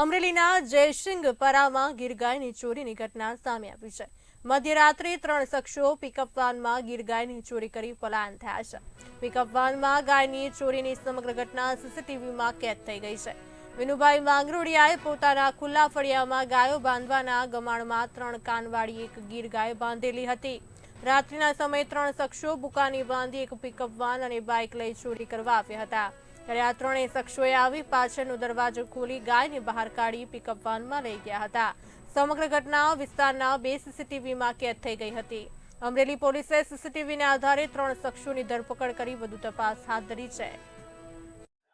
અમરેલીના જયસિંહ પરામાં ગીર ગાયની ચોરીની ઘટના સામે આવી છે. મધ્યરાત્રે ત્રણ શખ્સો પિકઅપ વાનમાં ગીર ગાયની ચોરી કરી પલાયન થયા છે. પિકઅપ વાનમાં ગાયની ચોરીની સમગ્ર ઘટના સીસીટીવીમાં કેદ થઈ ગઈ છે. વિનુભાઈ માંગરોડિયાએ પોતાના ખુલ્લા ફળિયામાં ગાયો બાંધવાના ગમાણમાં ત્રણ કાનવાળી એક ગીર ગાય બાંધેલી હતી. રાત્રિના સમયે ત્રણ શખ્સો બુકાની બાંધી એક પિકઅપ વાન અને બાઇક લઈ ચોરી કરવા આવ્યા હતા. ત્યારે આ ત્રણેય શખ્સોએ આવી પાછળનો દરવાજો ખોલી ગાયને બહાર કાઢી પિકઅપ વાનમાં લઈ ગયા હતા. સમગ્ર ઘટના વિસ્તારના બે સીસીટીવીમાં કેદ થઈ ગઈ હતી. અમરેલી પોલીસે સીસીટીવીના આધારે ત્રણ શખ્સોની ધરપકડ કરી વધુ તપાસ હાથ ધરી છે.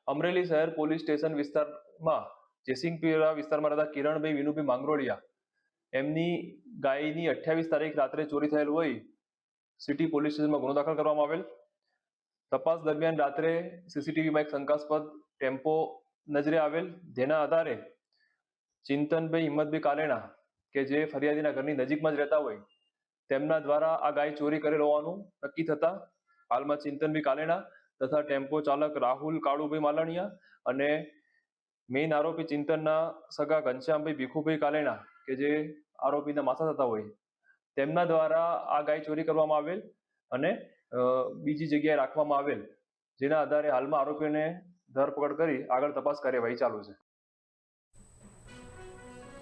અમરેલી શહેર પોલીસ સ્ટેશન વિસ્તારમાં જેસિંગપીરા વિસ્તારમાં રહેતા કિરણભાઈ વિનુભાઈ માંગરોળિયા એમની ગાયની અઠ્યાવીસ તારીખ રાત્રે ચોરી થયેલ હોય સિટી પોલીસ સ્ટેશનમાં ગુનો દાખલ કરવામાં આવેલ. તપાસ દરમિયાન રાત્રે સીસીટીવીમાં એક શંકાસ્પદ ટેમ્પો નજરે આવેલ. જેના આધારે ચિંતનભાઈ હિંમતભાઈ કાલેણા કે જે ફરિયાદીના ઘરની નજીકમાં જ રહેતા હોય, તેમના દ્વારા આ ગાય ચોરી કરેલ હોવાનું નક્કી થતા હાલમાં ચિંતનભાઈ કાલેણા તથા ટેમ્પો ચાલક રાહુલ કાળુભાઈ માલણિયા અને મેઇન આરોપી ચિંતનના સગા ઘનશ્યામભાઈ ભીખુભાઈ કાલેણા કે જે આરોપીના માથા થતા હોય, તેમના દ્વારા આ ગાય ચોરી કરવામાં આવેલ અને બીજી જગ્યાએ રાખવામાં આવેલ, જેના આધારે હાલમાં આરોપીઓને ધરપકડ કરી આગળ તપાસ કાર્યવાહી ચાલુ છે.